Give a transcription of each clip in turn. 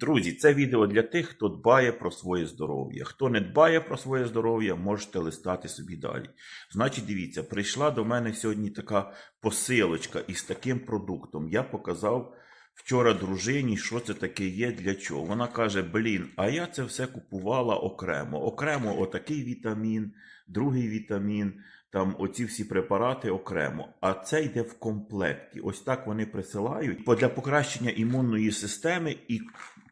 Друзі, це відео для тих, хто дбає про своє здоров'я. Хто не дбає про своє здоров'я, можете листати собі далі. Значить, дивіться, прийшла до мене сьогодні така посилочка із таким продуктом. Я показав вчора дружині, що це таке є, для чого. Вона каже: Блін, а я це все купувала окремо. Окремо отакий вітамін, другий вітамін. Там оці всі препарати окремо, а це йде в комплекті. Ось так вони присилають для покращення імунної системи і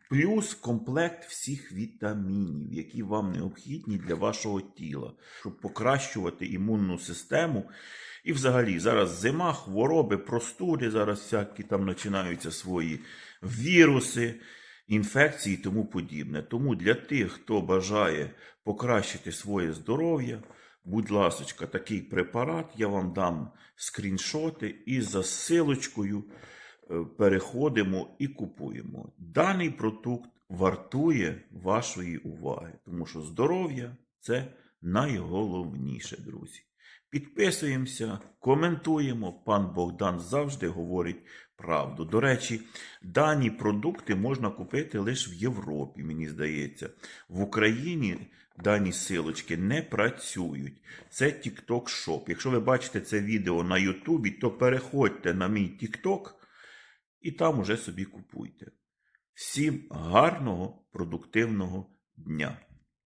плюс комплект всіх вітамінів, які вам необхідні для вашого тіла, щоб покращувати імунну систему. І взагалі зараз зима, хвороби, простуди, зараз всякі там починаються свої віруси, інфекції і тому подібне. Тому для тих, хто бажає покращити своє здоров'я, будь ласочка, такий препарат, я вам дам скріншоти і за ссилочкою е, переходимо і купуємо. Даний продукт вартує вашої уваги, тому що здоров'я це найголовніше, друзі. Підписуємося, коментуємо. Пан Богдан завжди говорить правду. До речі, дані продукти можна купити лише в Європі, мені здається. В Україні дані силочки не працюють. Це TikTok Shop. Якщо ви бачите це відео на Ютубі, то переходьте на мій TikTok і там уже собі купуйте. Всім гарного, продуктивного дня!